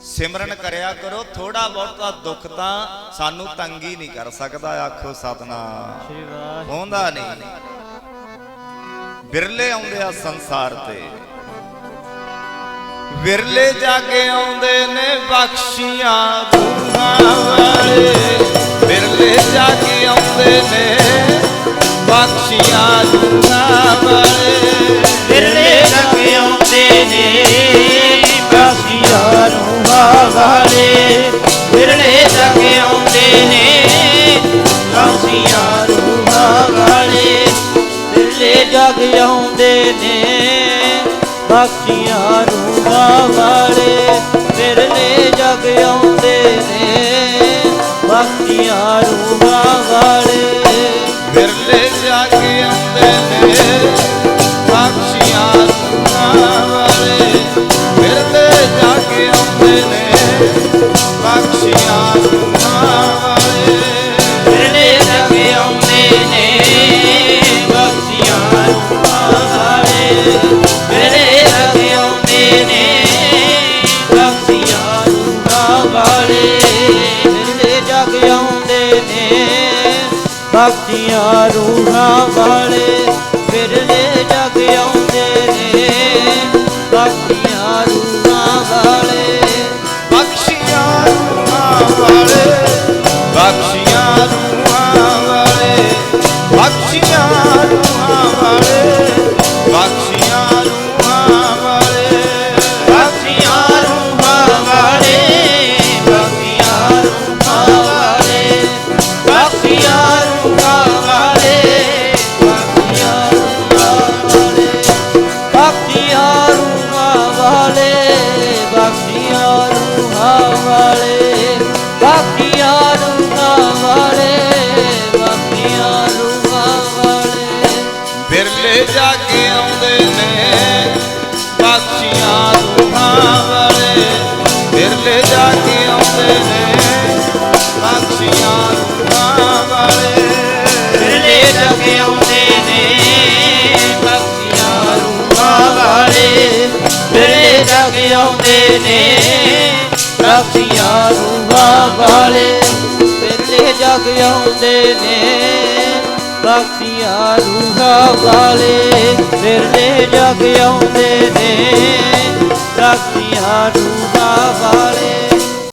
ਸਿਮਰਨ ਕਰਿਆ ਕਰੋ ਥੋੜਾ ਬਹੁਤਾ ਦੁੱਖ ਤਾਂ ਸਾਨੂੰ ਤੰਗੀ ਨਹੀਂ ਕਰ ਸਕਦਾ ਆਖੋ ਸਤਨਾਮ। ਸ਼੍ਰੀ ਵਾਹਿਗੁਰੂ। ਹੋਂਦਾ ਨਹੀਂ। ਬਿਰਲੇ ਆਉਂਦੇ ਆ ਸੰਸਾਰ ਤੇ। ਵਿਰਲੇ ਜਾ ਕੇ ਆਉਂਦੇ ਨੇ ਬਖਸ਼ੀਆਂ ਰੂਹਾਂ ਵਾਲੇ। ਵਿਰਲੇ ਜਾ ਕੇ ਆਉਂਦੇ ਨੇ ਬਖਸ਼ੀਆਂ ਵਾਲੇ। ਜਗ ਆਉਂਦੇ ਨੇ। ਬਾਕੀਆਂ ਰੂਹਾਂ ਵਾਲੇ ਵਿਰਲੇ ਜਗ ਆਉਂਦੇ ਨੇ। ਬਾਕੀਆਂ ਰੂਹਾਂ ਵਾਲੇ ਵਿਰਲੇ ਜਾ ਆਉਂਦੇ ਨੇ ਬਖਸ਼ੀਆਂ ਰੂਹਾਂ ਵਾਲੇ ਵਿਰਲੇ ਜਗ ਆਉਂਦੇ ਨੇ। ਬਖਸ਼ੀਆਂ ਰੂਹਾਂ ਵਾਲੇ ਬਖਸ਼ੀਆਂ ਰੂਹਾਂ ਵਾਲੇ ਵਾਲੇ ਬਾਸੀਆਂ ਰੂਹਾਂ ਵਾਲੇ ਬਾਸੀਆਂ ਰੂਹਾਂ ਵਾਲੇ। ਬਿਰਲੇ ਜਾ ਕੇ ਆਉਂਦੇ ਨੇ, ਬਾਕੀਆਂ ਰੂਹਾਂ ਵਾਲੇ। ਬਿਰਲੇ ਜਾ ਕੇ ਆਉਂਦੇ ਨੇ ਬਖਸ਼ੀਆਂ ਰੂਹਾਂ ਵਾਲੇ। ਜਾ ਕੇ ਆਉਂਦੇ ਨੇ ਬਖਸ਼ੀਆਂ ਰੂਹਾਂ ਵਾਲੇ। ਵਿਰਲੇ ਜਗ ਆਉਂਦੇ ਨੇ ਬਖਸ਼ੀਆਂ ਰੂਹਾਂ ਵਾਲੇ ਵਿਰਲੇ ਜਗ ਆਉਂਦੇ ਨੇ। ਬਖਸ਼ੀਆਂ ਰੂਹਾਂ ਵਾਲੇ ਵਿਰਲੇ ਜਗ ਆਉਂਦੇ ਨੇ। ਬਖਸ਼ੀਆਂ ਰੂਹਾਂ ਵਾਲੇ